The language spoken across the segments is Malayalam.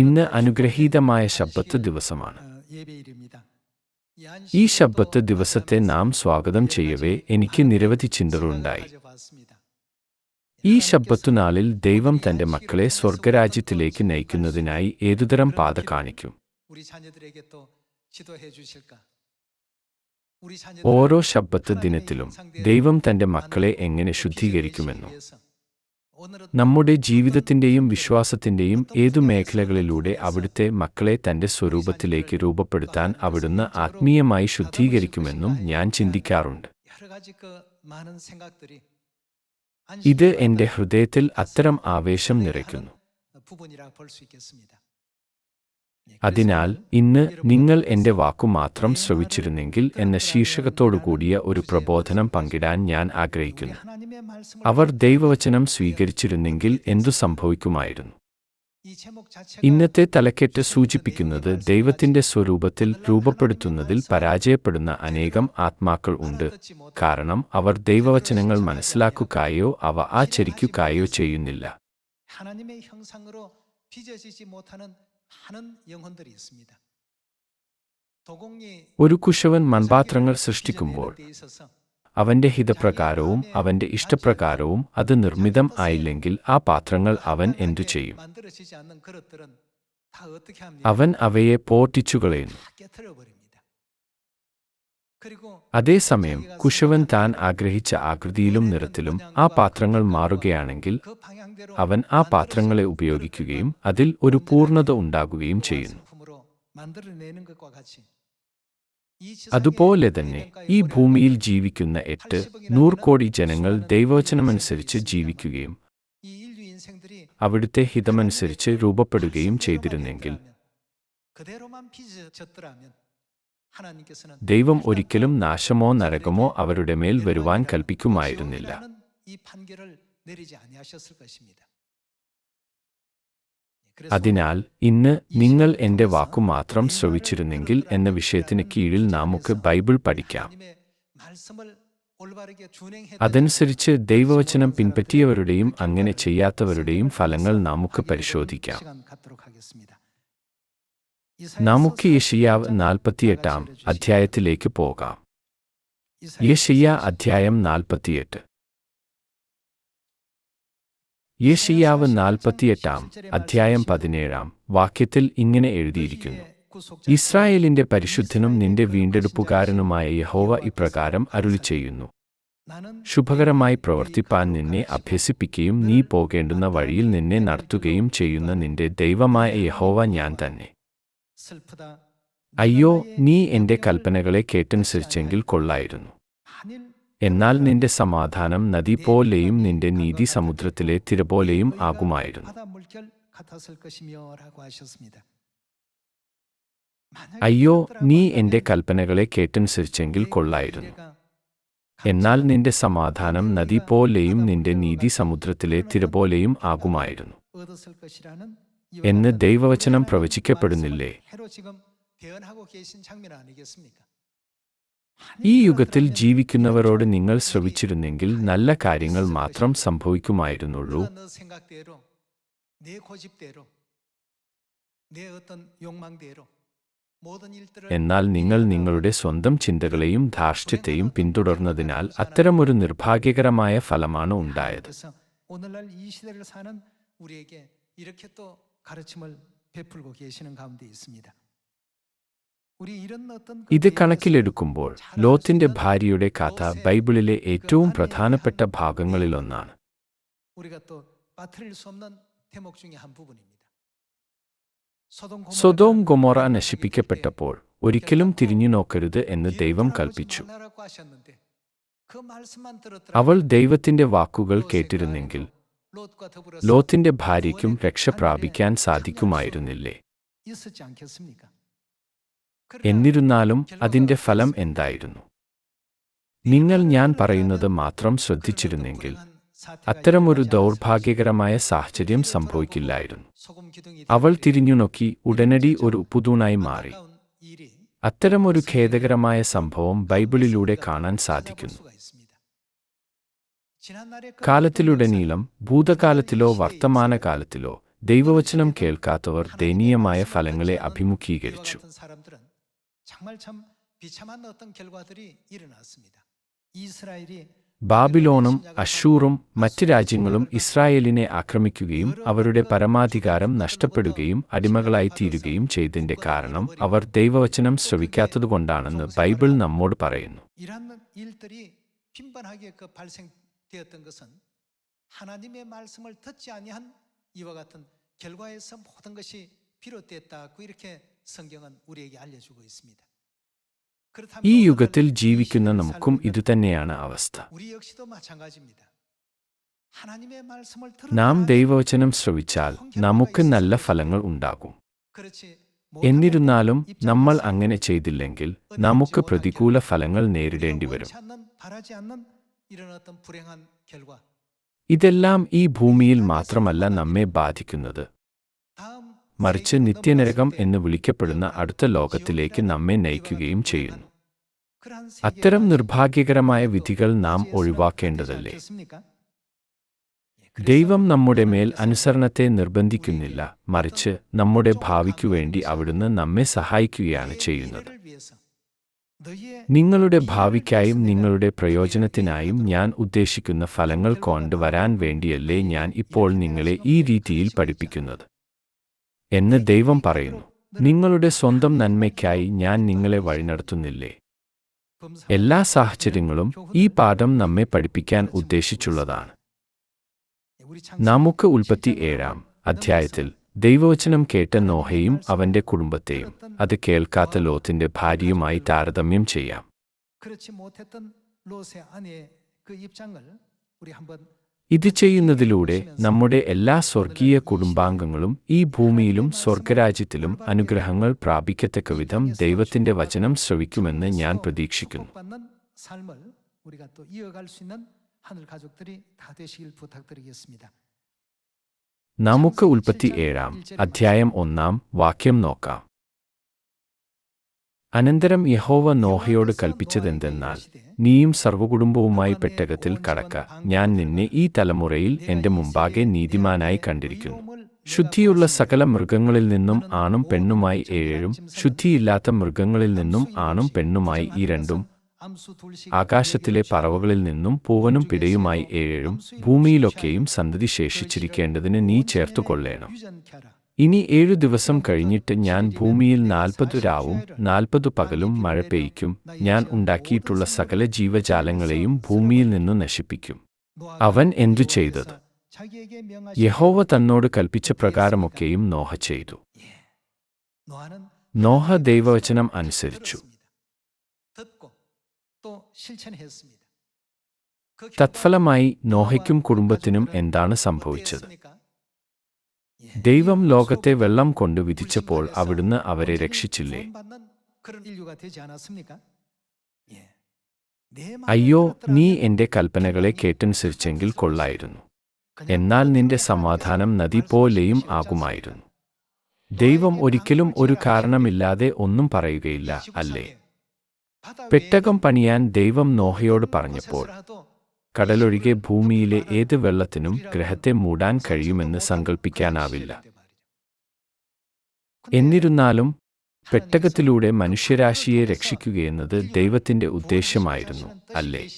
ഇന്ന് അനുഗ്രഹീതമായ ശബ്ദത്ത് ദിവസമാണ്. ഈ ശബ്ദത്ത് ദിവസത്തെ നാം സ്വാഗതം ചെയ്യവേ എനിക്ക് നിരവധി ചിന്തകളുണ്ടായി. ഈ ശബ്ദത്തുനാളിൽ ദൈവം തന്റെ മക്കളെ സ്വർഗരാജ്യത്തിലേക്ക് നയിക്കുന്നതിനായി ഏതുതരം പാത കാണിക്കും? ഓരോ ശബ്ദത്ത് ദിനത്തിലും ദൈവം തന്റെ മക്കളെ എങ്ങനെ ശുദ്ധീകരിക്കുമെന്നും? നമ്മുടെ ജീവിതത്തിന്റെയും വിശ്വാസത്തിന്റെയും ഏതു മേഖലകളിലൂടെ അവിടുത്തെ മക്കളെ തന്റെ സ്വരൂപത്തിലേക്ക് രൂപപ്പെടുത്താൻ അവിടുന്ന് ആത്മീയമായി ശുദ്ധീകരിക്കുമെന്നും ഞാൻ ചിന്തിക്കാറുണ്ട്. ഇത് എന്റെ ഹൃദയത്തിൽ അത്തരം ആവേശം നിറയ്ക്കുന്നു. അതിനാൽ ഇന്ന് നിങ്ങൾ എന്റെ വാക്കു മാത്രം ശ്രവിച്ചിരുന്നെങ്കിൽ എന്ന ശീർഷകത്തോടുകൂടിയ ഒരു പ്രബോധനം പങ്കിടാൻ ഞാൻ ആഗ്രഹിക്കുന്നു. അവർ ദൈവവചനം സ്വീകരിച്ചിരുന്നെങ്കിൽ എന്തു സംഭവിക്കുമായിരുന്നു? ഇന്നത്തെ തലക്കെട്ട് സൂചിപ്പിക്കുന്നത് ദൈവത്തിന്റെ സ്വരൂപത്തിൽ രൂപപ്പെടുത്തുന്നതിൽ പരാജയപ്പെടുന്ന അനേകം ആത്മാക്കൾ ഉണ്ട്. കാരണം അവർ ദൈവവചനങ്ങൾ മനസ്സിലാക്കുകയോ അവ ആചരിക്കുകയോ ചെയ്യുന്നില്ല. ഒരു കുശവൻ മൺപാത്രങ്ങൾ സൃഷ്ടിക്കുമ്പോൾ അവന്റെ ഹിതപ്രകാരവും അവന്റെ ഇഷ്ടപ്രകാരവും അത് നിർമ്മിതം ആയില്ലെങ്കിൽ ആ പാത്രങ്ങൾ അവൻ എന്തു ചെയ്യും? അവൻ അവയെ പോട്ടിച്ചുകളയുന്നു അതേസമയം കുശവൻ താൻ ആഗ്രഹിച്ച ആകൃതിയിലും നിറത്തിലും ആ പാത്രങ്ങൾ മാറുകയാണെങ്കിൽ അവൻ ആ പാത്രങ്ങളെ ഉപയോഗിക്കുകയും അതിൽ ഒരു പൂർണത ഉണ്ടാകുകയും ചെയ്യുന്നു. അതുപോലെ തന്നെ ഈ ഭൂമിയിൽ ജീവിക്കുന്ന എട്ട് നൂറ് കോടി ജനങ്ങൾ ദൈവവചനമനുസരിച്ച് ജീവിക്കുകയും അവിടുത്തെ ഹിതമനുസരിച്ച് രൂപപ്പെടുകയും ചെയ്തിരുന്നെങ്കിൽ ദൈവം ഒരിക്കലും നാശമോ നരകമോ അവരുടെ മേൽ വരുവാൻ കൽപ്പിക്കുമായിരുന്നില്ല. അതിനാൽ ഇന്ന് നിങ്ങൾ എന്റെ വാക്കു മാത്രം ശ്രവിച്ചിരുന്നെങ്കിൽ എന്ന വിഷയത്തിന് കീഴിൽ നമുക്ക് ബൈബിൾ പഠിക്കാം. അതനുസരിച്ച് ദൈവവചനം പിൻപറ്റിയവരുടെയും അങ്ങനെ ചെയ്യാത്തവരുടെയും ഫലങ്ങൾ നമുക്ക് പരിശോധിക്കാം. നമുക്ക് യഷിയാവ് നാൽപ്പത്തിയെട്ടാം അധ്യായത്തിലേക്ക് പോകാം. യഷിയ അധ്യായം നാൽപ്പത്തിയെട്ട്. യേശയ്യാവ് നാൽപ്പത്തിയെട്ടാം അധ്യായം പതിനേഴാം വാക്യത്തിൽ ഇങ്ങനെ എഴുതിയിരിക്കുന്നു. ഇസ്രായേലിന്റെ പരിശുദ്ധനും നിന്റെ വീണ്ടെടുപ്പുകാരനുമായ യഹോവ ഇപ്രകാരം അരുളി ചെയ്യുന്നു ശുഭകരമായി പ്രവർത്തിപ്പാൻ നിന്നെ അഭ്യസിപ്പിക്കുകയും നീ പോകേണ്ടുന്ന വഴിയിൽ നിന്നെ നടത്തുകയും ചെയ്യുന്ന നിന്റെ ദൈവമായ യഹോവ ഞാൻ തന്നെ. അയ്യോ നീ എന്റെ കൽപ്പനകളെ കേട്ടനുസരിച്ചെങ്കിൽ കൊള്ളായിരുന്നു. എന്നാൽ നിന്റെ സമാധാനം നദി പോലെയും നിന്റെ നീതി സമുദ്രത്തിലെ തിര പോലെയും ആകുമായിരുന്നു അയ്യോ നീ എന്റെ കൽപ്പനകളെ കേട്ടനുസരിച്ചെങ്കിൽ കൊള്ളായിരുന്നു എന്നാൽ നിന്റെ സമാധാനം നദി പോലെയും നിന്റെ നീതി സമുദ്രത്തിലെ തിര പോലെയും ആകുമായിരുന്നു എന്ന് ദൈവവചനം പ്രവചിക്കപ്പെടുന്നില്ലേ ഈ യുഗത്തിൽ ജീവിക്കുന്നവരോട് നിങ്ങൾ ശ്രവിച്ചിരുന്നെങ്കിൽ നല്ല കാര്യങ്ങൾ മാത്രം സംഭവിക്കുമായിരുന്നുള്ളൂ 너가 너 생각대로 내 고집대로 내 어떤 욕망대로 모든 일들을 എന്നാൽ നിങ്ങൾ നിങ്ങളുടെ സ്വന്തം ചിന്തകളെയും ധാർഷ്ട്യത്തെയും പിന്തുടർന്നതിനാൽ അത്തരമൊരു നിർഭാഗ്യകരമായ ഫലമാണ് ഉണ്ടായത് 그래서 오늘날 이 시대를 사는 우리에게 이렇게 또 가르침을 베풀고 계시는 가운데 있습니다. ഇത് കണക്കിലെടുക്കുമ്പോൾ ലോത്തിന്റെ ഭാര്യയുടെ കഥ ബൈബിളിലെ ഏറ്റവും പ്രധാനപ്പെട്ട ഭാഗങ്ങളിലൊന്നാണ് സ്വതോം ഗൊമോറ നശിപ്പിക്കപ്പെട്ടപ്പോൾ ഒരിക്കലും തിരിഞ്ഞു നോക്കരുത് എന്ന് ദൈവം കൽപ്പിച്ചു അവൾ ദൈവത്തിന്റെ വാക്കുകൾ കേട്ടിരുന്നെങ്കിൽ ലോത്തിന്റെ ഭാര്യയ്ക്കും രക്ഷ പ്രാപിക്കാൻ സാധിക്കുമായിരുന്നില്ലേ എന്നിരുന്നാലും അതിന്റെ ഫലം എന്തായിരുന്നു? നിങ്ങൾ ഞാൻ പറയുന്നത് മാത്രം ശ്രദ്ധിച്ചിരുന്നെങ്കിൽ അത്തരമൊരു ദൗർഭാഗ്യകരമായ സാഹചര്യം സംഭവിക്കില്ലായിരുന്നു. അവൾ തിരിഞ്ഞു നോക്കി ഉടനടി ഒരു പുതുണായി മാറി. അത്തരമൊരു ഖേദകരമായ സംഭവം ബൈബിളിലൂടെ കാണാൻ സാധിക്കുന്നു. കാലത്തിലുടനീളം ഭൂതകാലത്തിലോ വർത്തമാനകാലത്തിലോ ദൈവവചനം കേൾക്കാത്തവർ ദയനീയമായ ഫലങ്ങളെ അഭിമുഖീകരിച്ചു. 정말 참 비참한 어떤 결과들이 일어났습니다. 이스라엘이 ബാബിലോണും അഷൂറും മറ്റ് രാജ്യങ്ങളും ഇസ്രായേലിനെ ആക്രമിക്കുകയും അവരുടെ പരമാധികാരം നഷ്ടപ്പെടുകയും അടിമകളായി തീരുകയും ചെയ്തതിന്റെ കാരണം അവർ ദൈവവചനം ശ്രവിക്കാത്തതുകൊണ്ടാണെന്ന് ബൈബിൾ നമ്മോട് പറയുന്നു 이러한 일들이 빈번하게 그 발생되었던 것은 하나님의 말씀을 듣지 아니한 이와 같은 결과에서 모든 것이 비롯됐다고 이렇게 ഈ യുഗത്തിൽ ജീവിക്കുന്ന നമുക്കും ഇതുതന്നെയാണ് അവസ്ഥ. നാം ദൈവവചനം ശ്രവിച്ചാൽ നമുക്ക് നല്ല ഫലങ്ങൾ ഉണ്ടാകും. എന്നിരുന്നാലും നമ്മൾ അങ്ങനെ ചെയ്തില്ലെങ്കിൽ നമുക്ക് പ്രതികൂല ഫലങ്ങൾ നേരിടേണ്ടി വരും. ഇതെല്ലാം ഈ ഭൂമിയിൽ മാത്രമല്ല നമ്മെ ബാധിക്കുന്നത്. മറിച്ച് നിത്യനരകം എന്ന് വിളിക്കപ്പെടുന്ന അടുത്ത ലോകത്തിലേക്ക് നമ്മെ നയിക്കുകയും ചെയ്യുന്നു. അത്തരം നിർഭാഗ്യകരമായ വിധികൾ നാം ഒഴിവാക്കേണ്ടതല്ലേ? ദൈവം നമ്മുടെ മേൽ അനുസരണത്തെ നിർബന്ധിക്കുന്നില്ല മറിച്ച് നമ്മുടെ ഭാവിക്കു വേണ്ടി അവിടുന്ന് നമ്മെ സഹായിക്കുകയാണ് ചെയ്യുന്നത്. നിങ്ങളുടെ ഭാവിക്കായും നിങ്ങളുടെ പ്രയോജനത്തിനായും ഞാൻ ഉദ്ദേശിക്കുന്ന ഫലങ്ങൾ കൊണ്ടുവരാൻ വേണ്ടിയല്ലേ ഞാൻ ഇപ്പോൾ നിങ്ങളെ ഈ രീതിയിൽ പഠിപ്പിക്കുന്നത്. എന്ന് ദൈവം പറയുന്നു. നിങ്ങളുടെ സ്വന്തം നന്മയ്ക്കായി ഞാൻ നിങ്ങളെ വഴിനടത്തുന്നില്ലേ? എല്ലാ സാഹചര്യങ്ങളും ഈ പാഠം നമ്മെ പഠിപ്പിക്കാൻ ഉദ്ദേശിച്ചുള്ളതാണ്. നമുക്ക് ഉൽപ്പത്തി ഏഴാം അധ്യായത്തിൽ ദൈവവചനം കേട്ട നോഹയും അവന്റെ കുടുംബത്തെയും അത് കേൾക്കാത്ത ലോത്തിന്റെ ഭാര്യയുമായി താരതമ്യം ചെയ്യാം. 그렇지 못했던 롯의 아내의 그 입장을 우리 한번 ഇത് ചെയ്യുന്നതിലൂടെ നമ്മുടെ എല്ലാ സ്വർഗീയ കുടുംബാംഗങ്ങളും ഈ ഭൂമിയിലും സ്വർഗരാജ്യത്തിലും അനുഗ്രഹങ്ങൾ പ്രാപിക്കത്തക്ക വിധം ദൈവത്തിന്റെ വചനം ശ്രവിക്കുമെന്ന് ഞാൻ പ്രതീക്ഷിക്കുന്നു 축복받는 삶을 우리가 또 이어갈 수 있는 하늘 가족들이 다 되시길 부탁드리겠습니다. നമുക്ക് ഉൽപ്പത്തി ഏഴാം അധ്യായം ഒന്നാം വാക്യം നോക്കാം അനന്തരം യഹോവ നോഹയോട് കൽപ്പിച്ചതെന്തെന്നാൽ നീയും സർവകുടുംബവുമായി പെട്ടകത്തിൽ കടക്ക. ഞാൻ നിന്നെ ഈ തലമുറയിൽ എന്റെ മുമ്പാകെ നീതിമാനായി കണ്ടിരിക്കുന്നു. ശുദ്ധിയുള്ള സകല മൃഗങ്ങളിൽ നിന്നും ആണും പെണ്ണുമായി ഏഴും ശുദ്ധിയില്ലാത്ത മൃഗങ്ങളിൽ നിന്നും ആണും പെണ്ണുമായി ഈ രണ്ടും ആകാശത്തിലെ പറവകളിൽ നിന്നും പൂവനും പിടയുമായി ഏഴും ഭൂമിയിലൊക്കെയും സന്തതി ശേഷിച്ചിരിക്കേണ്ടതിന് നീ ചേർത്തുകൊള്ളേണം. ഇനി ഏഴു ദിവസം കഴിഞ്ഞിട്ട് ഞാൻ ഭൂമിയിൽ നാൽപ്പത് രാവും നാൽപ്പത് പകലും മഴ പെയ്ക്കും. ഞാൻ ഉണ്ടാക്കിയിട്ടുള്ള സകല ജീവജാലങ്ങളെയും ഭൂമിയിൽ നിന്ന് നശിപ്പിക്കും. അവൻ എന്തു ചെയ്തത്? യഹോവ തന്നോട് കൽപ്പിച്ച പ്രകാരമൊക്കെയും നോഹ ചെയ്തു. നോഹ ദൈവവചനം അനുസരിച്ചു. തത്ഫലമായി നോഹയ്ക്കും കുടുംബത്തിനും എന്താണ് സംഭവിച്ചത്? ദൈവം ലോകത്തെ വെള്ളം കൊണ്ട് വിധിച്ചപ്പോൾ അവിടുന്ന് അവരെ രക്ഷിച്ചില്ലേ? അയ്യോ നീ എന്റെ കൽപ്പനകളെ കേട്ടനുസരിച്ചെങ്കിൽ കൊള്ളായിരുന്നു. എന്നാൽ നിന്റെ സമാധാനം നദി പോലെയും ആകുമായിരുന്നു. ദൈവം ഒരിക്കലും ഒരു കാരണമില്ലാതെ ഒന്നും പറയുകയില്ല അല്ലേ? പെട്ടകം പണിയാൻ ദൈവം നോഹയോട് പറഞ്ഞപ്പോൾ കടലൊഴികെ ഭൂമിയിലെ ഏത് വെള്ളത്തിനും ഗ്രഹത്തെ മൂടാൻ കഴിയുമെന്ന് സങ്കൽപ്പിക്കാനാവില്ല. എന്നിരുന്നാലും പെട്ടകത്തിലൂടെ മനുഷ്യരാശിയെ രക്ഷിക്കുകയെന്നത് ദൈവത്തിന്റെ ഉദ്ദേശ്യമായിരുന്നു അല്ലേ?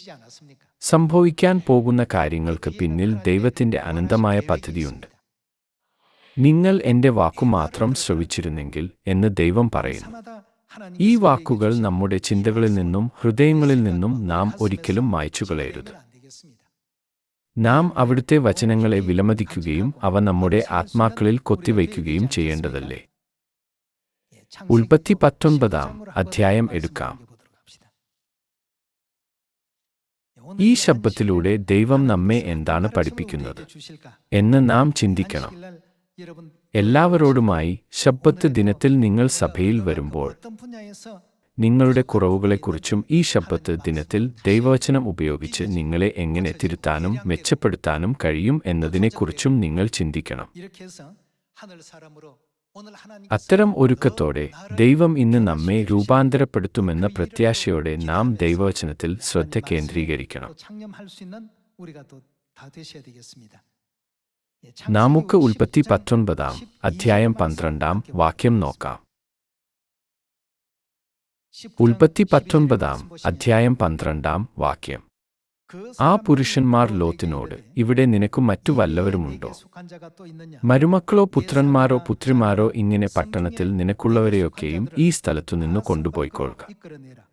സംഭവിക്കാൻ പോകുന്ന കാര്യങ്ങൾക്ക് പിന്നിൽ ദൈവത്തിന്റെ അനന്തമായ പദ്ധതിയുണ്ട്. നിങ്ങൾ എന്റെ വാക്കു മാത്രം ശ്രവിച്ചിരുന്നെങ്കിൽ എന്ന് ദൈവം പറയുന്നു. ഈ വാക്കുകൾ നമ്മുടെ ചിന്തകളിൽ നിന്നും ഹൃദയങ്ങളിൽ നിന്നും നാം ഒരിക്കലും മായ്ച്ചുകളയരുത്. നാം അവിടുത്തെ വചനങ്ങളെ വിലമതിക്കുകയും അവ നമ്മുടെ ആത്മാക്കളിൽ കൊത്തിവയ്ക്കുകയും ചെയ്യേണ്ടതല്ലേ? ഉൽപ്പത്തി പത്തൊൻപതാം അധ്യായം എടുക്കാം. ഈ ശബ്ദത്തിലൂടെ ദൈവം നമ്മെ എന്താണ് പഠിപ്പിക്കുന്നത് എന്ന് നാം ചിന്തിക്കണം. എല്ലാവരോടുമായി ശബ്ദത്ത് ദിനത്തിൽ നിങ്ങൾ സഭയിൽ വരുമ്പോൾ നിങ്ങളുടെ കുറവുകളെക്കുറിച്ചും ഈ ശബ്ദത്ത് ദിനത്തിൽ ദൈവവചനം ഉപയോഗിച്ച് നിങ്ങളെ എങ്ങനെ തിരുത്താനും മെച്ചപ്പെടുത്താനും കഴിയും എന്നതിനെക്കുറിച്ചും നിങ്ങൾ ചിന്തിക്കണം. അത്തരം ഒരുക്കത്തോടെ ദൈവം ഇന്ന് നമ്മെ രൂപാന്തരപ്പെടുത്തുമെന്ന പ്രത്യാശയോടെ നാം ദൈവവചനത്തിൽ ശ്രദ്ധ കേന്ദ്രീകരിക്കണം. നമുക്ക് ഉൽപ്പത്തി പത്തൊൻപതാം അധ്യായം പന്ത്രണ്ടാം വാക്യം നോക്കാം. ഉൽപ്പത്തി പത്തൊൻപതാം അധ്യായം പന്ത്രണ്ടാം വാക്യം. ആ പുരുഷന്മാർ ലോത്തിനോട് ഇവിടെ നിനക്ക് മറ്റു വല്ലവരുമുണ്ടോ? മരുമക്കളോ പുത്രന്മാരോ പുത്രിമാരോ ഇങ്ങനെ പട്ടണത്തിൽ നിനക്കുള്ളവരെയൊക്കെയും ഈ സ്ഥലത്തു നിന്ന് കൊണ്ടുപോയിക്കൊള്ളുക.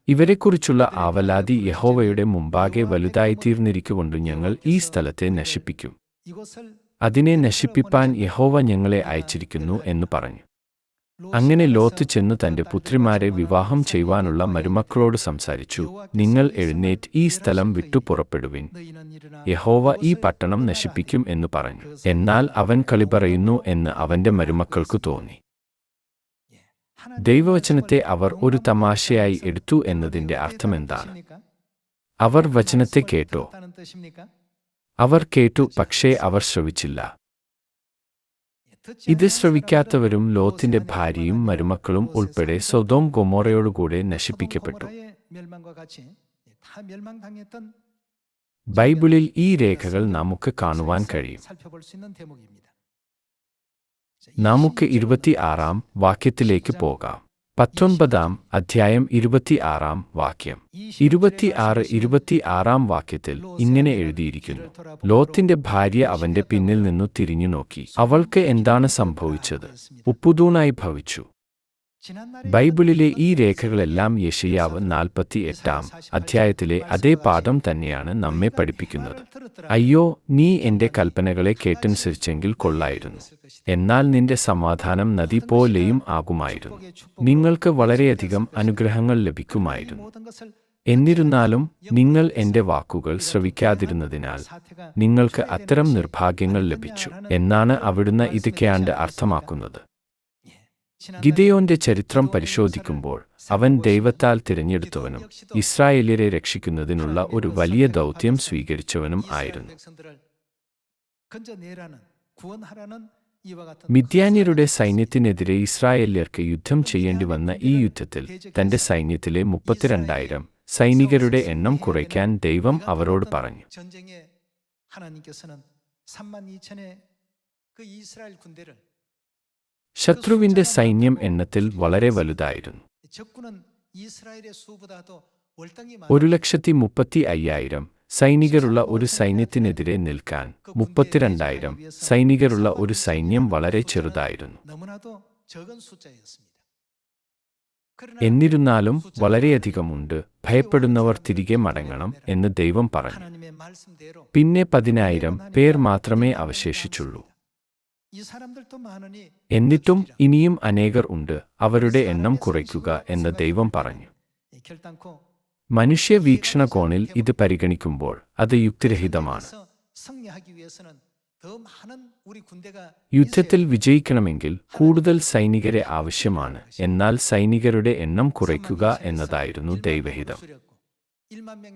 ഇവരെക്കുറിച്ചുള്ള ആവലാതി യഹോവയുടെ മുമ്പാകെ വലുതായിത്തീർന്നിരിക്കുകൊണ്ട് ഞങ്ങൾ ഈ സ്ഥലത്തെ നശിപ്പിക്കും. അതിനെ നശിപ്പിപ്പാൻ യഹോവ ഞങ്ങളെ അയച്ചിരിക്കുന്നു എന്ന് പറഞ്ഞു. അങ്ങനെ ലോത്ത് ചെന്ന് തന്റെ പുത്രിമാരെ വിവാഹം ചെയ്യുവാനുള്ള മരുമക്കളോട് സംസാരിച്ചു. നിങ്ങൾ എഴുന്നേറ്റ് ഈ സ്ഥലം വിട്ടു പുറപ്പെടുവിൻ. യഹോവ ഈ പട്ടണം നശിപ്പിക്കും എന്ന് പറഞ്ഞു. എന്നാൽ അവൻ കളി പറയുന്നു എന്ന് അവന്റെ മരുമക്കൾക്ക് തോന്നി. ദൈവവചനത്തെ അവർ ഒരു തമാശയായി എടുത്തു എന്നതിന്റെ അർത്ഥമെന്താണ് അവർ വചനത്തെ കേട്ടോ? അവർ കേട്ടു പക്ഷേ അവർ ശ്രവിച്ചില്ല. ഇത് ശ്രവിക്കാത്തവരും ലോത്തിന്റെ ഭാര്യയും മരുമക്കളും ഉൾപ്പെടെ സ്വതോം ഗൊമോറയോടുകൂടെ നശിപ്പിക്കപ്പെട്ടു. ബൈബിളിൽ ഈ രേഖകൾ നമുക്ക് കാണുവാൻ കഴിയും. നമുക്ക് ഇരുപത്തി ആറാം വാക്യത്തിലേക്ക് പോകാം. പത്തൊൻപതാം അധ്യായം ഇരുപത്തിയാറാം വാക്യം. ഇരുപത്തിയാറ് ഇരുപത്തിയാറാം വാക്യത്തിൽ ഇങ്ങനെ എഴുതിയിരിക്കുന്നു. ലോത്തിന്റെ ഭാര്യ അവന്റെ പിന്നിൽ നിന്നു തിരിഞ്ഞു നോക്കി അവൾക്ക് എന്താണ് സംഭവിച്ചത്? ഉപ്പുതൂണായി ഭവിച്ചു. ബൈബിളിലെ ഈ രേഖകളെല്ലാം യശയാവ് നാൽപ്പത്തി എട്ടാം അധ്യായത്തിലെ അതേ പാഠം തന്നെയാണ് നമ്മെ പഠിപ്പിക്കുന്നത്. അയ്യോ നീ എന്റെ കൽപ്പനകളെ കേട്ടനുസരിച്ചെങ്കിൽ കൊള്ളായിരുന്നു. എന്നാൽ നിന്റെ സമാധാനം നദി പോലെയും ആകുമായിരുന്നു. നിങ്ങൾക്ക് വളരെയധികം അനുഗ്രഹങ്ങൾ ലഭിക്കുമായിരുന്നു. എന്നിരുന്നാലും നിങ്ങൾ എന്റെ വാക്കുകൾ ശ്രവിക്കാതിരുന്നതിനാൽ നിങ്ങൾക്ക് അത്തരം നിർഭാഗ്യങ്ങൾ ലഭിച്ചു. എന്നാണ് അവിടുന്ന് ഇതൊക്കെയാണ്ട് അർത്ഥമാക്കുന്നത്. ഗിദയോന്റെ ചരിത്രം പരിശോധിക്കുമ്പോൾ അവൻ ദൈവത്താൽ തിരഞ്ഞെടുത്തവനും ഇസ്രായേലിയരെ രക്ഷിക്കുന്നതിനുള്ള ഒരു വലിയ ദൗത്യം സ്വീകരിച്ചവനും ആയിരുന്നു മിദ്യാന്യരുടെ സൈന്യത്തിനെതിരെ ഇസ്രായേല്യർക്ക് യുദ്ധം ചെയ്യേണ്ടി വന്ന ഈ യുദ്ധത്തിൽ തന്റെ സൈന്യത്തിലെ മുപ്പത്തിരണ്ടായിരം സൈനികരുടെ എണ്ണം കുറയ്ക്കാൻ ദൈവം അവരോട് പറഞ്ഞു 전쟁에 하나님께서는 3만 2천의 그 이스라엘 군대를 ശത്രുവിന്റെ സൈന്യം എണ്ണത്തിൽ വളരെ വലുതായിരുന്നു. ഒരു ലക്ഷത്തി മുപ്പത്തി അയ്യായിരം സൈനികരുള്ള ഒരു സൈന്യത്തിനെതിരെ നിൽക്കാൻ മുപ്പത്തിരണ്ടായിരം സൈനികരുള്ള ഒരു സൈന്യം വളരെ ചെറുതായിരുന്നു. എന്നിരുന്നാലും വളരെയധികമുണ്ട് ഭയപ്പെടുന്നവർ തിരികെ മടങ്ങണം എന്ന് ദൈവം പറഞ്ഞു. പിന്നെ പതിനായിരം പേർ മാത്രമേ അവശേഷിച്ചുള്ളൂ. എന്നിട്ടും ഇനിയും അനേകർ ഉണ്ട്. അവരുടെ എണ്ണം കുറയ്ക്കുക എന്ന് ദൈവം പറഞ്ഞു. മനുഷ്യ വീക്ഷണകോണിൽ ഇത് പരിഗണിക്കുമ്പോൾ അത് യുക്തിരഹിതമാണ്. യുദ്ധത്തിൽ വിജയിക്കണമെങ്കിൽ കൂടുതൽ സൈനികരെ ആവശ്യമാണ്. എന്നാൽ സൈനികരുടെ എണ്ണം കുറയ്ക്കുക എന്നതായിരുന്നു ദൈവഹിതം.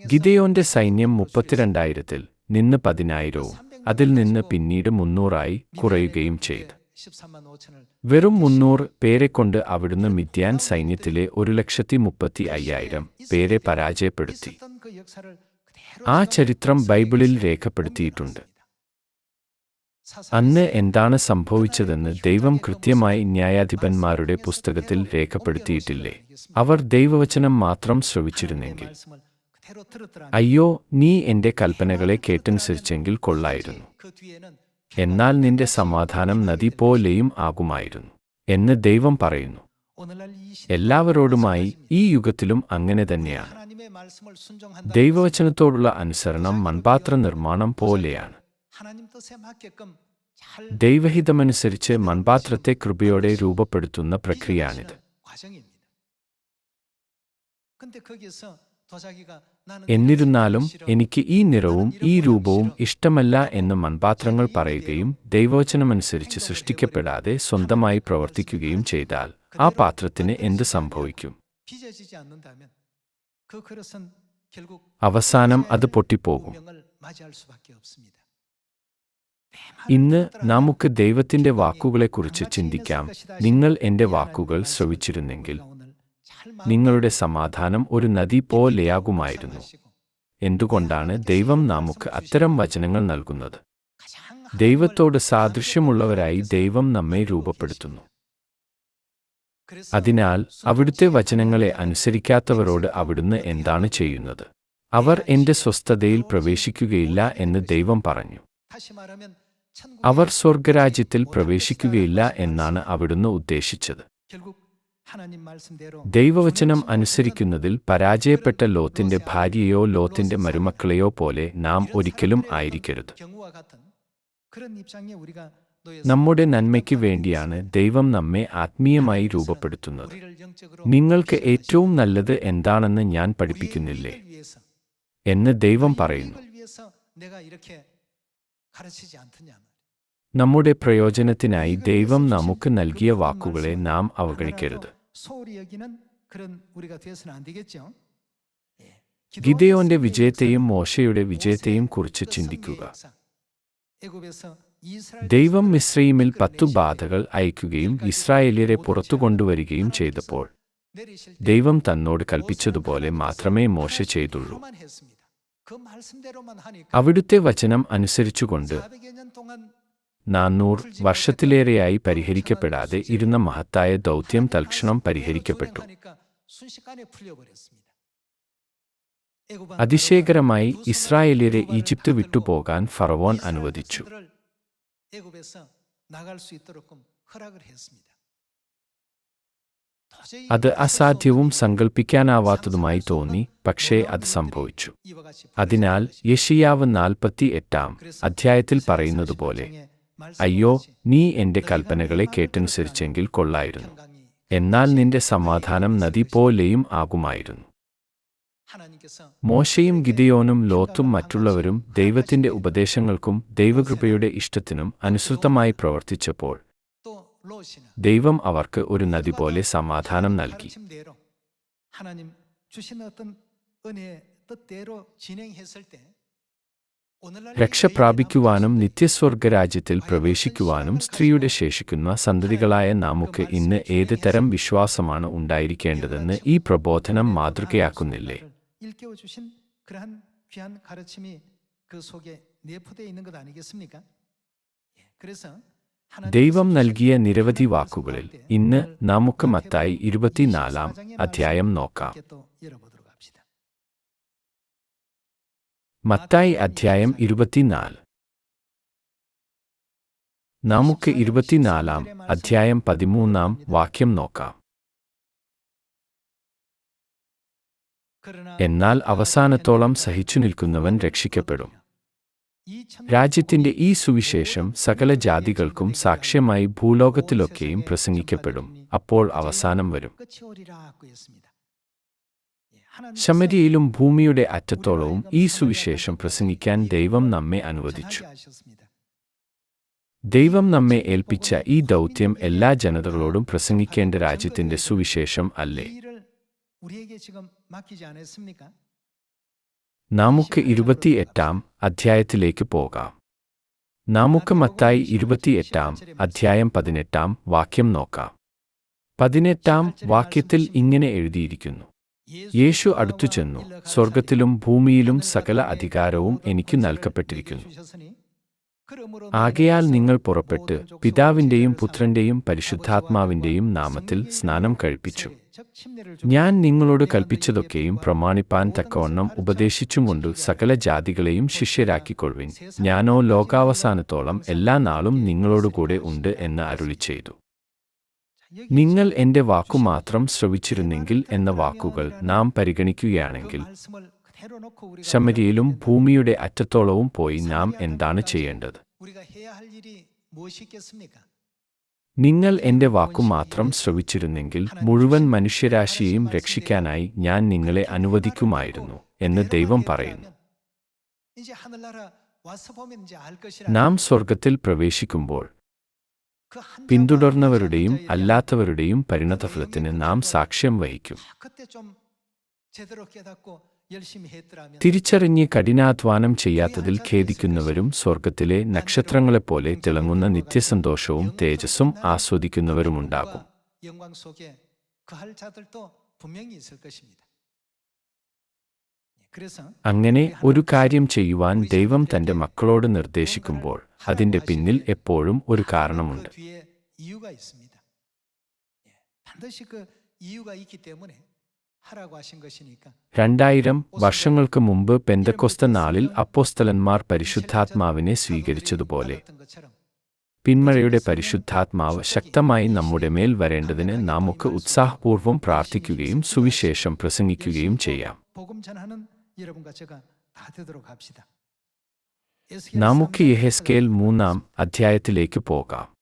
ഗിതയോന്റെ സൈന്യം മുപ്പത്തിരണ്ടായിരത്തിൽ നിന്ന് പതിനായിരവും അതിൽ നിന്ന് പിന്നീട് മുന്നൂറായി കുറയുകയും ചെയ്തു. വെറും മുന്നൂറ് പേരെ കൊണ്ട് അവിടുന്ന് മിഥ്യാൻ സൈന്യത്തിലെ ഒരു ലക്ഷത്തി മുപ്പത്തി അയ്യായിരം പേരെ പരാജയപ്പെടുത്തി. ആ ചരിത്രം ബൈബിളിൽ രേഖപ്പെടുത്തിയിട്ടുണ്ട്. അന്ന് എന്താണ് സംഭവിച്ചതെന്ന് ദൈവം കൃത്യമായി ന്യായാധിപന്മാരുടെ പുസ്തകത്തിൽ രേഖപ്പെടുത്തിയിട്ടില്ലേ? അവർ ദൈവവചനം മാത്രം ശ്രവിച്ചിരുന്നെങ്കിൽ. അയ്യോ നീ എന്റെ കൽപ്പനകളെ കേട്ടനുസരിച്ചെങ്കിൽ കൊള്ളായിരുന്നു. എന്നാൽ നിന്റെ സമാധാനം നദി പോലെയും ആകുമായിരുന്നു എന്ന് ദൈവം പറയുന്നു. എല്ലാവരോടുമായി ഈ യുഗത്തിലും അങ്ങനെ തന്നെയാണ്. ദൈവവചനത്തോടുള്ള അനുസരണം മൺപാത്ര നിർമ്മാണം പോലെയാണ്. ദൈവഹിതമനുസരിച്ച് മൺപാത്രത്തെ കൃപയോടെ രൂപപ്പെടുത്തുന്ന പ്രക്രിയയാണിത് എന്നിരുന്നാലും എനിക്ക് ഈ നിറവും ഈ രൂപവും ഇഷ്ടമല്ല എന്ന് മൺപാത്രങ്ങൾ പറയുകയും ദൈവവചനമനുസരിച്ച് സൃഷ്ടിക്കപ്പെടാതെ സ്വന്തമായി പ്രവർത്തിക്കുകയും ചെയ്താൽ ആ പാത്രത്തിന് എന്ത് സംഭവിക്കും? അവസാനം അത് പൊട്ടിപ്പോകും. ഇന്ന് നമുക്ക് ദൈവത്തിന്റെ വാക്കുകളെക്കുറിച്ച് ചിന്തിക്കാം. നിങ്ങൾ എന്റെ വാക്കുകൾ ശ്രവിച്ചിരുന്നെങ്കിൽ നിങ്ങളുടെ സമാധാനം ഒരു നദി പോലെയാകുമായിരുന്നു. എന്തുകൊണ്ടാണ് ദൈവം നമുക്ക് അത്തരം വചനങ്ങൾ നൽകുന്നത്? ദൈവത്തോട് സാദൃശ്യമുള്ളവരായി ദൈവം നമ്മെ രൂപപ്പെടുത്തുന്നു. അതിനാൽ അവിടുത്തെ വചനങ്ങളെ അനുസരിക്കാത്തവരോട് അവിടുന്ന് എന്താണ് ചെയ്യുന്നത്? അവർ എന്റെ സ്വസ്ഥതയിൽ പ്രവേശിക്കുകയില്ല എന്ന് ദൈവം പറഞ്ഞു. അവർ സ്വർഗരാജ്യത്തിൽ പ്രവേശിക്കുകയില്ല എന്നാണ് അവിടുന്ന് ഉദ്ദേശിച്ചത്. ദൈവവചനം അനുസരിക്കുന്നതിൽ പരാജയപ്പെട്ട ലോത്തിന്റെ ഭാര്യയോ ലോത്തിന്റെ മരുമക്കളെയോ പോലെ നാം ഒരിക്കലും ആയിരിക്കരുത്. നമ്മുടെ നന്മയ്ക്ക് വേണ്ടിയാണ് ദൈവം നമ്മെ ആത്മീയമായി രൂപപ്പെടുത്തുന്നത്. നിങ്ങൾക്ക് ഏറ്റവും നല്ലത് എന്താണെന്ന് ഞാൻ പഠിപ്പിക്കുന്നില്ലേ? എന്ന് ദൈവം പറയുന്നു. നമ്മുടെ പ്രയോജനത്തിനായി ദൈവം നമുക്ക് നൽകിയ വാക്കുകളെ നാം അവഗണിക്കരുത്. 소홀히 여기는 그런 우리가 되어서는 안 되겠죠. 기대원의 ഗിദയോന്റെ 모세의 മോശയുടെ വിജയത്തെയും 진디쿠가 ചിന്തിക്കുക ദൈവം മിശ്രീമിൽ പത്തു ബാധകൾ അയക്കുകയും ഇസ്രായേലിയരെ പുറത്തു കൊണ്ടുവരികയും ചെയ്തപ്പോൾ ദൈവം തന്നോട് കൽപ്പിച്ചതുപോലെ മാത്രമേ മോശ ചെയ്തുള്ളൂ അവിടുത്തെ വചനം അനുസരിച്ചുകൊണ്ട് നാനൂറ് വർഷത്തിലേറെയായി പരിഹരിക്കപ്പെടാതെ ഇരുന്ന മഹത്തായ ദൗത്യം തൽക്ഷണം പരിഹരിക്കപ്പെട്ടു. അതിശയകരമായി ഇസ്രായേലിയരെ ഈജിപ്ത് വിട്ടുപോകാൻ ഫറവോൻ അനുവദിച്ചു. അത് അസാധ്യവും സങ്കൽപ്പിക്കാനാവാത്തതുമായി തോന്നി പക്ഷേ അത് സംഭവിച്ചു. അതിനാൽ യഷിയാവ് നാൽപ്പത്തി എട്ടാം അധ്യായത്തിൽ പറയുന്നതുപോലെ അയ്യോ 말씀과 നീ എന്റെ കൽപ്പനകളെ കേട്ടനുസരിച്ചെങ്കിൽ കൊള്ളായിരുന്നു എന്നാൽ നിന്റെ സമാധാനം നദി പോലെയും ആകുമായിരുന്നു 하나님께서 മോശയും ഗിദയോനും ലോത്തും മറ്റുള്ളവരും ദൈവത്തിന്റെ ഉപദേശങ്ങൾക്കും ദൈവകൃപയുടെ ഇഷ്ടത്തിനും അനുസൃതമായി പ്രവർത്തിച്ചപ്പോൾ 또 롯이는 ദൈവം അവർക്ക് ഒരു നദി പോലെ സമാധാനം നൽകി 가르침대로 하나님 주신 어떤 은혜의 뜻대로 진행했을 때 오늘날 രക്ഷ പ്രാപിക്കുവാനും നിത്യസ്വർഗരാജ്യത്തിൽ പ്രവേശിക്കുവാനും സ്ത്രീയുടെ ശേഷിക്കുന്ന സന്തതികളായ നമുക്ക് ഇന്ന് ഏത് തരം വിശ്വാസമാണ് ഉണ്ടായിരിക്കേണ്ടതെന്ന് ഈ പ്രബോധനം മാതൃകയാക്കുന്നില്ലേ? ദൈവം നൽകിയ നിരവധി വാക്കുകളിൽ ഇന്ന് നമുക്ക് മത്തായി ഇരുപത്തിനാലാം അധ്യായം നോക്കാം. മത്തായി അധ്യായം ഇരുപത്തിനാല്. നമുക്ക് ഇരുപത്തിനാലാം അധ്യായം പതിമൂന്നാം വാക്യം നോക്കാം. എന്നാൽ അവസാനത്തോളം സഹിച്ചു നിൽക്കുന്നവൻ രക്ഷിക്കപ്പെടും. രാജ്യത്തിന്റെ ഈ സുവിശേഷം സകല ജാതികൾക്കും സാക്ഷ്യമായി ഭൂലോകത്തിലൊക്കെയും പ്രസംഗിക്കപ്പെടും. അപ്പോൾ അവസാനം വരും. ശമരിയിലും ഭൂമിയുടെ അറ്റത്തോളവും ഈ സുവിശേഷം പ്രസംഗിക്കാൻ ദൈവം നമ്മെ അനുവദിച്ചു. ദൈവം നമ്മെ ഏൽപ്പിച്ച ഈ ദൗത്യം എല്ലാ ജനതകളോടും പ്രസംഗിക്കേണ്ട രാജ്യത്തിന്റെ സുവിശേഷം അല്ലേ? നമുക്ക് ഇരുപത്തിയെട്ടാം അധ്യായത്തിലേക്ക് പോകാം. നമുക്ക് മത്തായി ഇരുപത്തിയെട്ടാം അധ്യായം പതിനെട്ടാം വാക്യം നോക്കാം. പതിനെട്ടാം വാക്യത്തിൽ ഇങ്ങനെ എഴുതിയിരിക്കുന്നു. യേശു അടുത്തു ചെന്നു. സ്വർഗത്തിലും ഭൂമിയിലും സകല അധികാരവും എനിക്ക് നൽകപ്പെട്ടിരിക്കുന്നു. ആകയാൽ നിങ്ങൾ പുറപ്പെട്ട് പിതാവിന്റെയും പുത്രന്റെയും പരിശുദ്ധാത്മാവിന്റെയും നാമത്തിൽ സ്നാനം കഴിപ്പിച്ചു. ഞാൻ നിങ്ങളോട് കൽപ്പിച്ചതൊക്കെയും പ്രമാണിപ്പാൻ തക്കവണ്ണം ഉപദേശിച്ചുകൊണ്ട് സകല ജാതികളെയും ശിഷ്യരാക്കിക്കൊള്ളുവിൻ. ഞാനോ ലോകാവസാനത്തോളം എല്ലാ നാളും നിങ്ങളോടുകൂടെ ഉണ്ട് എന്ന് അരുളി ചെയ്തു നിങ്ങൾ എന്റെ വാക്കു മാത്രം ശ്രവിച്ചിരുന്നെങ്കിൽ എന്ന വാക്കുകൾ നാം പരിഗണിക്കുകയാണെങ്കിൽ ശമരിയിലും ഭൂമിയുടെ അറ്റത്തോളവും പോയി നാം എന്താണ് ചെയ്യേണ്ടത്? നിങ്ങൾ എന്റെ വാക്കു മാത്രം ശ്രവിച്ചിരുന്നെങ്കിൽ മുഴുവൻ മനുഷ്യരാശിയെയും രക്ഷിക്കാനായി ഞാൻ നിങ്ങളെ അനുവദിക്കുമായിരുന്നു എന്ന് ദൈവം പറയുന്നു. നാം സ്വർഗത്തിൽ പ്രവേശിക്കുമ്പോൾ പിന്തുടർന്നവരുടെയും അല്ലാത്തവരുടെയും പരിണതഫലത്തിന് നാം സാക്ഷ്യം വഹിക്കും. തിരിച്ചറിഞ്ഞ് കഠിനാധ്വാനം ചെയ്യാത്തതിൽ ഖേദിക്കുന്നവരും സ്വർഗത്തിലെ നക്ഷത്രങ്ങളെപ്പോലെ തിളങ്ങുന്ന നിത്യസന്തോഷവും തേജസ്സും ആസ്വദിക്കുന്നവരുമുണ്ടാകും. അങ്ങനെ ഒരു കാര്യം ചെയ്യുവാൻ ദൈവം തന്റെ മക്കളോട് നിർദ്ദേശിക്കുമ്പോൾ അതിന്റെ പിന്നിൽ എപ്പോഴും ഒരു കാരണമുണ്ട്. രണ്ടായിരം വർഷങ്ങൾക്ക് മുമ്പ് പെന്തക്കൊസ്ത നാളിൽ അപ്പോസ്തലന്മാർ പരിശുദ്ധാത്മാവിനെ സ്വീകരിച്ചതുപോലെ. പിന്മഴയുടെ പരിശുദ്ധാത്മാവ് ശക്തമായി നമ്മുടെ മേൽ വരേണ്ടതിന് നമുക്ക് ഉത്സാഹപൂർവം പ്രാർത്ഥിക്കുകയും സുവിശേഷം പ്രസംഗിക്കുകയും ചെയ്യാം. നമുക്ക് യഹെസ്കേൽ മൂന്നാം അധ്യായത്തിലേക്ക് പോകാം.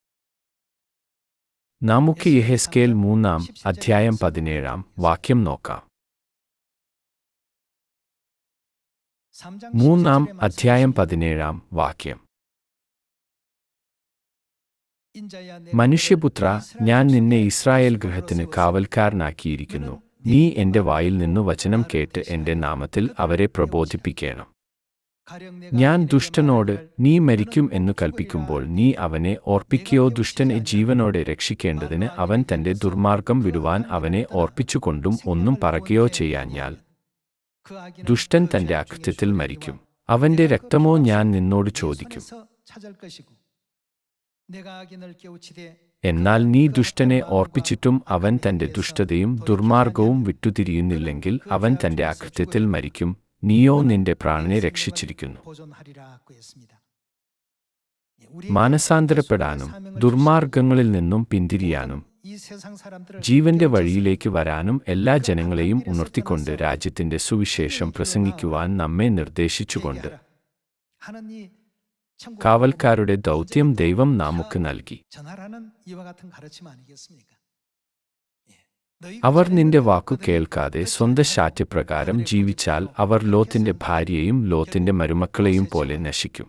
നമുക്ക് യഹെസ്കേൽ മൂന്നാം അധ്യായം പതിനേഴാം വാക്യം നോക്കാം. മൂന്നാം അധ്യായം പതിനേഴാം വാക്യം. മനുഷ്യപുത്ര ഞാൻ നിന്നെ ഇസ്രായേൽ ഗൃഹത്തിന് കാവൽക്കാരനാക്കിയിരിക്കുന്നു നീ എന്റെ വായിൽ നിന്നു വചനം കേട്ട് എന്റെ നാമത്തിൽ അവരെ പ്രബോധിപ്പിക്കണം. ഞാൻ ദുഷ്ടനോട് നീ മരിക്കും എന്നു കൽപ്പിക്കുമ്പോൾ നീ അവനെ ഓർപ്പിക്കുകയോ ദുഷ്ടനെ ജീവനോടെ രക്ഷിക്കേണ്ടതിന് അവൻ തന്റെ ദുർമാർഗം വിടുവാൻ അവനെ ഓർപ്പിച്ചുകൊണ്ടും ഒന്നും പറയുകയോ ചെയ്യാഞ്ഞാൽ ദുഷ്ടൻ തന്റെ അകൃത്യത്തിൽ മരിക്കും. അവന്റെ രക്തമോ ഞാൻ നിന്നോട് ചോദിക്കും. എന്നാൽ നീ ദുഷ്ടനെ ഓർപ്പിച്ചിട്ടും അവൻ തന്റെ ദുഷ്ടതയും ദുർമാർഗവും വിട്ടുതിരിയുന്നില്ലെങ്കിൽ അവൻ തന്റെ അകൃത്യത്തിൽ മരിക്കും. നീയോ നിന്റെ പ്രാണനെ രക്ഷിച്ചിരിക്കുന്നു. മാനസാന്തരപ്പെടാനും ദുർമാർഗങ്ങളിൽ നിന്നും പിന്തിരിയാനും ജീവന്റെ വഴിയിലേക്ക് വരാനും എല്ലാ ജനങ്ങളെയും ഉണർത്തിക്കൊണ്ട് രാജ്യത്തിന്റെ സുവിശേഷം പ്രസംഗിക്കുവാൻ നമ്മെ നിർദ്ദേശിച്ചുകൊണ്ട്. കാവൽക്കാരുടെ ദൗത്യം ദൈവം നമുക്ക് നൽകി. അവർ നിന്റെ വാക്കു കേൾക്കാതെ സ്വന്തം ശാഠ്യപ്രകാരം ജീവിച്ചാൽ അവർ ലോത്തിന്റെ ഭാര്യയെയും ലോത്തിന്റെ മരുമക്കളെയും പോലെ നശിക്കും.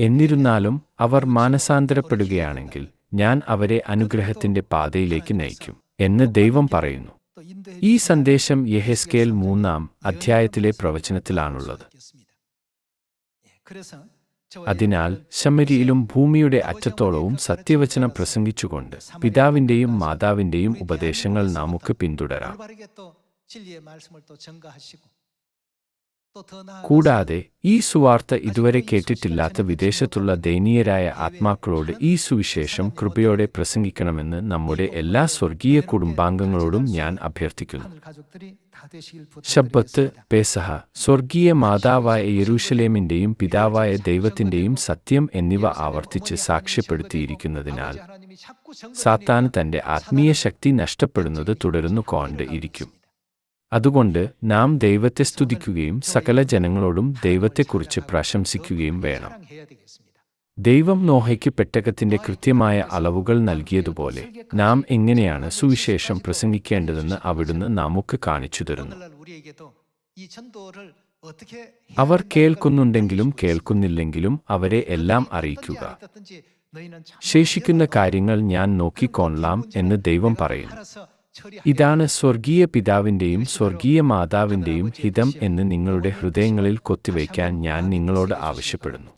എന്നിരുന്നാലും അവർ മാനസാന്തരപ്പെടുകയാണെങ്കിൽ ഞാൻ അവരെ അനുഗ്രഹത്തിന്റെ പാതയിലേക്ക് നയിക്കും എന്ന് ദൈവം പറയുന്നു. ഈ സന്ദേശം യഹെസ്കേൽ മൂന്നാം അധ്യായത്തിലെ പ്രവചനത്തിലാണുള്ളത്. അതിനാൽ ശമരിയിലും ഭൂമിയുടെ അറ്റത്തോളവും സത്യവചനം പ്രസംഗിച്ചുകൊണ്ട് പിതാവിന്റെയും മാതാവിന്റെയും ഉപദേശങ്ങൾ നമുക്ക് പിന്തുടരാം. കൂടാതെ ഈ സുവാർത്ത ഇതുവരെ കേട്ടിട്ടില്ലാത്ത വിദേശത്തുള്ള ദയനീയരായ ആത്മാക്കളോട് ഈ സുവിശേഷം കൃപയോടെ പ്രസംഗിക്കണമെന്ന് നമ്മുടെ എല്ലാ സ്വർഗീയ കുടുംബാംഗങ്ങളോടും ഞാൻ അഭ്യർത്ഥിക്കുന്നു. ശബ്ബത്ത് പേസഹ സ്വർഗീയ മാതാവായ യെരൂഷലേമിന്റെയും പിതാവായ ദൈവത്തിന്റെയും സത്യം എന്നിവ ആവർത്തിച്ച് സാക്ഷ്യപ്പെടുത്തിയിരിക്കുന്നതിനാൽ സാത്താൻ തന്റെ ആത്മീയ ശക്തി നഷ്ടപ്പെടുന്നത് തുടർന്നു കൊണ്ട് ഇരിക്കും. അതുകൊണ്ട് നാം ദൈവത്തെ സ്തുതിക്കുകയും സകല ജനങ്ങളോടും ദൈവത്തെക്കുറിച്ച് പ്രശംസിക്കുകയും വേണം. ദൈവം നോഹയ്ക്ക് പെട്ടകത്തിന്റെ കൃത്യമായ അളവുകൾ നൽകിയതുപോലെ നാം എങ്ങനെയാണ് സുവിശേഷം പ്രസംഗിക്കേണ്ടതെന്ന് അവിടുന്ന് നമുക്ക് കാണിച്ചു തരുന്നു. അവർ കേൾക്കുന്നുണ്ടെങ്കിലും കേൾക്കുന്നില്ലെങ്കിലും അവരെ എല്ലാം അറിയിക്കുക. ശേഷിക്കുന്ന കാര്യങ്ങൾ ഞാൻ നോക്കിക്കൊള്ളാം എന്ന് ദൈവം പറയുന്നു. ഇതാണ് സ്വർഗീയ പിതാവിന്റെയും സ്വർഗീയ മാതാവിന്റെയും ഹിതം എന്ന് നിങ്ങളുടെ ഹൃദയങ്ങളിൽ കൊത്തിവയ്ക്കാൻ ഞാൻ നിങ്ങളോട് ആവശ്യപ്പെടുന്നു.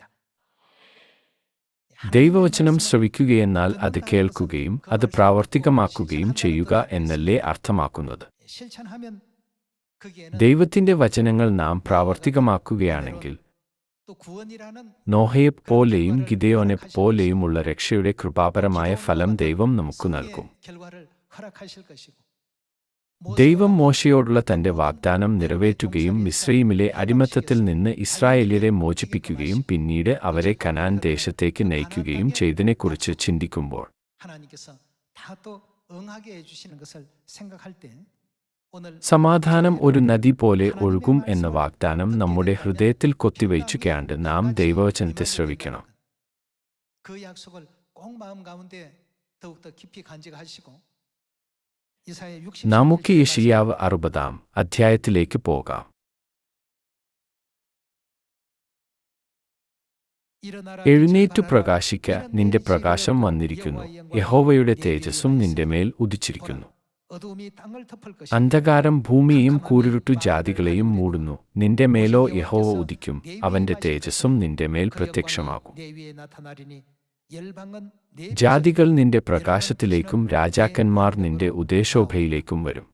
ദൈവവചനം ശ്രവിക്കുകയെന്നാൽ അത് കേൾക്കുകയും അത് പ്രാവർത്തികമാക്കുകയും ചെയ്യുക എന്നല്ലേ അർത്ഥമാക്കുന്നത്? ദൈവത്തിന്റെ വചനങ്ങൾ നാം പ്രാവർത്തികമാക്കുകയാണെങ്കിൽ നോഹയെ പോലെയും ഗിദയോനെ പോലെയുമുള്ള രക്ഷയുടെ കൃപാപരമായ ഫലം ദൈവം നമുക്ക് നൽകും. ദൈവം മോശയോടുള്ള തന്റെ വാഗ്ദാനം നിറവേറ്റുകയും മിശ്രയിമിലെ അടിമത്തത്തിൽ നിന്ന് ഇസ്രായേലിയരെ മോചിപ്പിക്കുകയും പിന്നീട് അവരെ കനാൻ ദേശത്തേക്ക് നയിക്കുകയും ചെയ്തതിനെക്കുറിച്ച് ചിന്തിക്കുമ്പോൾ സമാധാനം ഒരു നദി പോലെ ഒഴുകും എന്ന വാഗ്ദാനം നമ്മുടെ ഹൃദയത്തിൽ കൊത്തിവയ്ച്ചുകയാണ്ട് നാം ദൈവവചനത്തെ ശ്രവിക്കണം. നമുക്ക് യഷിയാവ് അറുപതാം അധ്യായത്തിലേക്ക് പോകാം. എഴുന്നേറ്റു പ്രകാശിക്ക നിന്റെ പ്രകാശം വന്നിരിക്കുന്നു. യഹോവയുടെ തേജസ്സും നിന്റെ മേൽ ഉദിച്ചിരിക്കുന്നു. അന്ധകാരം ഭൂമിയും കൂരിരുട്ടു ജാതികളെയും മൂടുന്നു. നിന്റെ മേലോ യഹോവ ഉദിക്കും. അവന്റെ തേജസ്സും നിന്റെ മേൽ പ്രത്യക്ഷമാകും. ജാതികൾ നിന്റെ പ്രകാശത്തിലേക്കും രാജാക്കന്മാർ നിന്റെ ഉദ്ദേശോഭയിലേക്കും വരും.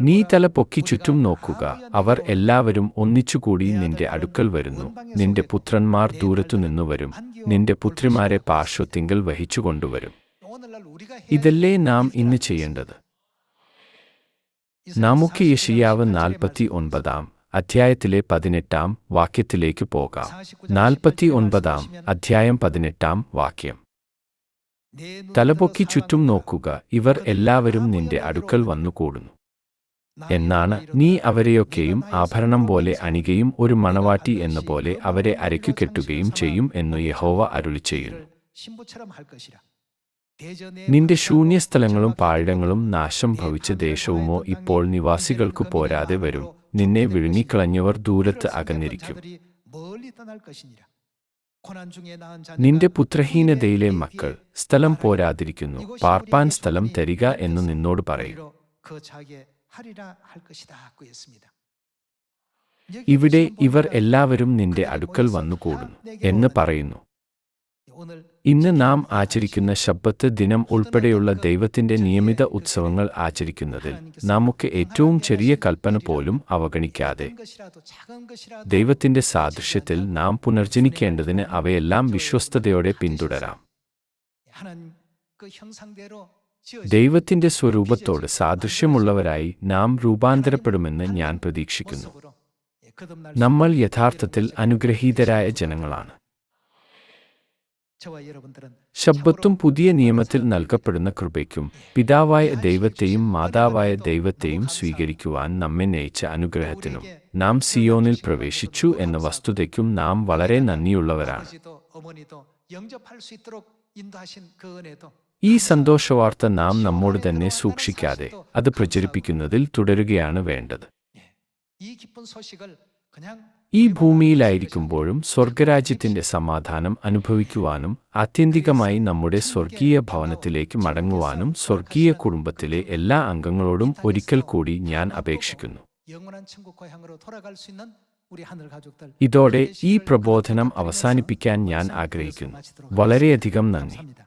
നീ തല പൊക്കി ചുറ്റും നോക്കുക. അവർ എല്ലാവരും ഒന്നിച്ചുകൂടി നിന്റെ അടുക്കൽ വരുന്നു. നിന്റെ പുത്രന്മാർ ദൂരത്തുനിന്നു വരും. നിന്റെ പുത്രിമാരെ പാർശ്വത്തിങ്കൽ വഹിച്ചുകൊണ്ടുവരും. ഇതല്ലേ നാം ഇന്ന് ചെയ്യേണ്ടത്. നമുക്ക് യഷിയാവ് നാൽപ്പത്തി ഒൻപതാം അധ്യായത്തിലെ പതിനെട്ടാം വാക്യത്തിലേക്ക് പോകാം. നാൽപ്പത്തി ഒൻപതാം അധ്യായം പതിനെട്ടാം വാക്യം. തലപൊക്കി ചുറ്റും നോക്കുക ഇവർ എല്ലാവരും നിന്റെ അടുക്കൽ വന്നുകൂടുന്നു. എന്നാണ് നീ അവരെയൊക്കെയും ആഭരണം പോലെ അണികയും ഒരു മണവാട്ടി എന്ന പോലെ അവരെ അരയ്ക്കു കെട്ടുകയും ചെയ്യും എന്നു യഹോവ അരുളി ചെയ്യുന്നു. നിന്റെ ശൂന്യസ്ഥലങ്ങളും പാഴിടങ്ങളും നാശം ഭവിച്ച ദേശവുമോ ഇപ്പോൾ നിവാസികൾക്കു പോരാതെ വരും? നിന്നെ വിഴുങ്ങിക്കളഞ്ഞവർ ദൂരത്ത് അകന്നിരിക്കും. നിന്റെ പുത്രഹീനതയിലെ മക്കൾ സ്ഥലം പോരാതിരിക്കുന്നു. പാർപ്പാൻ സ്ഥലം തരിക എന്ന് നിന്നോട് പറയും. ഇവിടെ ഇവർ എല്ലാവരും നിന്റെ അടുക്കൽ വന്നു കൂടുന്നു എന്ന് പറയുന്നു. ഇന്ന് നാം ആചരിക്കുന്ന ശബ്ബത്ത് ദിനം ഉൾപ്പെടെയുള്ള ദൈവത്തിന്റെ നിയമിത ഉത്സവങ്ങൾ ആചരിക്കുന്നതിൽ നമുക്ക് ഏറ്റവും ചെറിയ കൽപ്പന പോലും അവഗണിക്കാതെ. ദൈവത്തിന്റെ സാദൃശ്യത്തിൽ നാം പുനർജനിക്കേണ്ടതിന് അവയെല്ലാം വിശ്വസ്തയോടെ പിന്തുടരാം. ദൈവത്തിന്റെ സ്വരൂപത്തോട് സാദൃശ്യമുള്ളവരായി നാം രൂപാന്തരപ്പെടുമെന്ന് ഞാൻ പ്രതീക്ഷിക്കുന്നു. നമ്മൾ യഥാർത്ഥത്തിൽ അനുഗ്രഹീതരായ ജനങ്ങളാണ്. ശബ്ദത്തും പുതിയ നിയമത്തിൽ നൽകപ്പെടുന്ന കൃപയ്ക്കും പിതാവായ ദൈവത്തെയും മാതാവായ ദൈവത്തെയും സ്വീകരിക്കുവാൻ നമ്മെ നയിച്ച അനുഗ്രഹത്തിനും നാം സിയോനിൽ പ്രവേശിച്ചു എന്ന വസ്തുതയ്ക്കും നാം വളരെ നന്ദിയുള്ളവരാണ്. ഈ സന്തോഷവാർത്ത നാം നമ്മോട് തന്നെ സൂക്ഷിക്കാതെ അത് പ്രചരിപ്പിക്കുന്നതിൽ തുടരുകയാണ് വേണ്ടത്. ഈ ഭൂമിയിലായിരിക്കുമ്പോഴും സ്വർഗരാജ്യത്തിന്റെ സമാധാനം അനുഭവിക്കുവാനും ആത്യന്തികമായി നമ്മുടെ സ്വർഗീയ ഭവനത്തിലേക്ക് മടങ്ങുവാനും സ്വർഗീയ കുടുംബത്തിലെ എല്ലാ അംഗങ്ങളോടും ഒരിക്കൽ കൂടി ഞാൻ അപേക്ഷിക്കുന്നു. ഇതോടെ ഈ പ്രബോധനം അവസാനിപ്പിക്കാൻ ഞാൻ ആഗ്രഹിക്കുന്നു. വളരെയധികം നന്ദി.